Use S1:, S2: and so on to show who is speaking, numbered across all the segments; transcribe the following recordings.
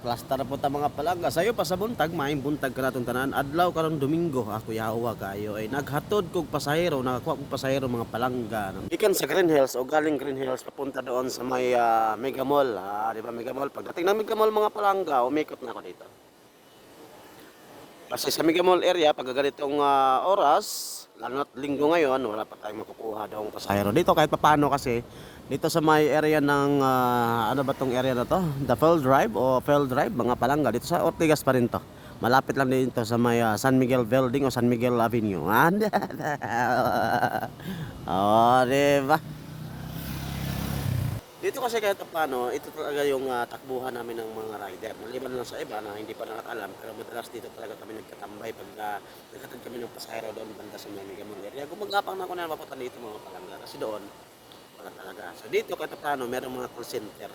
S1: Plaster po ta mga palangga. Sayo pa sa buntag, maing buntag ka natong tanan. Adlaw karong Domingo, ako yawa kayo ay naghatod kog pasahero, nakakuha kog pasahero mga palangga. Ikan sa Green Hills o galing Green Hills papunta doon sa may ah, Mega Mall. Ah, di ba Mega Mall? Pagdating ng Mega Mall mga palangga, umikot na ako dito. Kasi sa Mega Mall area, pag ganitong ah, oras, lalo na't linggo ngayon, wala pa tayong makukuha daw pasahero. Dito kahit papano kasi, dito sa may area ng, ah, ano ba tong area na to? The Fell Drive o Fell Drive, mga palangga. Dito sa Ortigas pa rin to. Malapit lang din to sa may ah, San Miguel Building o San Miguel Avenue. oh, di ba? Dito kasi kahit paano, ito talaga yung ah, takbuhan namin ng mga rider. Maliban lang sa iba na hindi pa nakakalam, pero madalas dito talaga kami nagkatambay pag uh, nagkatid kami ng pasahero doon banda sa Megamall area. Gumagapang na ako na mapunta dito mga palangga. Kasi doon, wala talaga. So dito kahit paano, merong mga call center.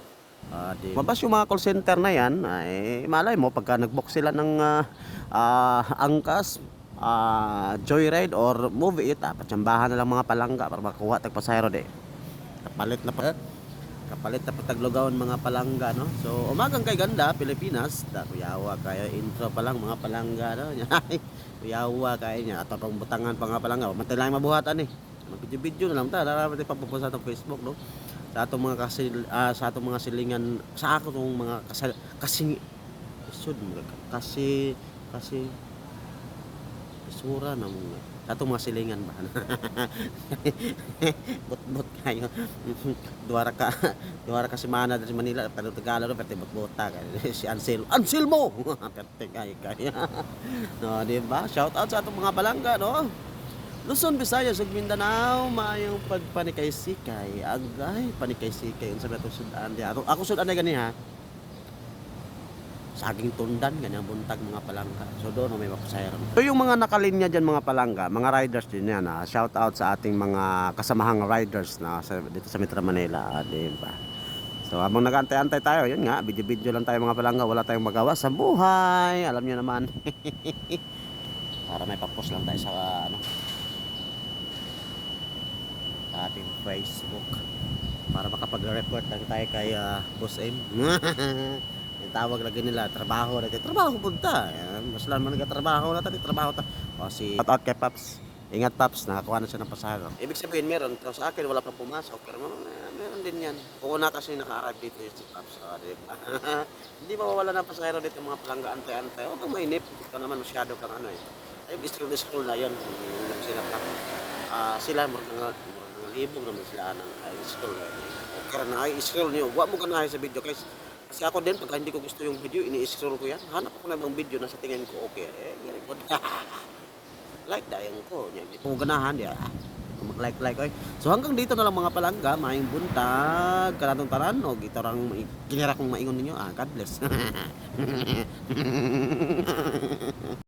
S1: Ah, di. Mabas yung mga call center na yan, ay malay mo pagka nag-book sila ng ah, ah, angkas, ah, joyride or movie it, dapat tsambahan na lang mga palangga para makuha tag pasahero di. Kapalit na pa kapalit na pataglogawan mga palangga no? So umagang kay ganda Pilipinas. Da kuyawa kayo intro pa lang mga palangga no? Kuyawa kayo niya. At pang butangan pa nga palangga. Matay lang mabuhatan eh. Mag video na lang. Ta dapat ipapupo sa Facebook no? Sa atong mga kasi sa atong mga silingan sa ako tong mga kasal kasing isod kasi kasi isura na mga atong mga silingan ba bot-bot kayo duwara ka duwara ka si Mana dari Manila pero Tagalog pero bot-bota kay si Ansel Anselmo perte kayo kayo no di ba shout out sa atong mga balangga no Luzon, Visayas, ug Mindanao, maayong pagpanikay-sikay. Agay, panikay-sikay. Unsa ba itong sudan? Ako, ako sudan na gani ha. Saging tundan, ganyan buntag mga palangga. So doon may mapasayro. So yung mga nakalinya dyan mga palangga, mga riders din yan. Ha? Shout out sa ating mga kasamahang riders na sa, dito sa Metro Manila. Ah, di ba? So habang nag-antay-antay tayo, yun nga, video-video lang tayo mga palangga. Wala tayong magawa sa buhay. Alam niyo naman. Para may papos lang tayo sa ano, sa ating Facebook para makapag-report lang tayo kay ah, Boss M. tawag lagi nila, trabaho na Trabaho punta. Mas lang man nagtatrabaho na tayo, trabaho ta. O si Shout out kay Paps. Ingat Paps, nakakuha na siya ng pasahero. Ibig sabihin meron, pero sa akin wala pang pumasok. Pero eh, meron din yan. Kung una kasi naka-arrive dito si Paps. O, di ba? Hindi mawawala ng pasahero dito mga palangga antay-antay. Huwag kang mainip. Ikaw naman masyado kang ano eh. Ay, school school na yun. Sila pa. Ah, sila, mga libog naman sila ng high school. Okay na high school niyo. Huwag mo ka na sa video. Kasi, kasi ako din, pagka hindi ko gusto yung video, ini-scroll ko yan. Hanap ako ng ibang video na sa tingin ko, okay. Eh, good. like dayang ko. Hindi ko ganahan. Di, ah. Mag-like-like. Oy. So hanggang dito na lang mga palangga, maing buntag, karatong taran, o gitarang kinira kong maingon ninyo. Ah, God bless.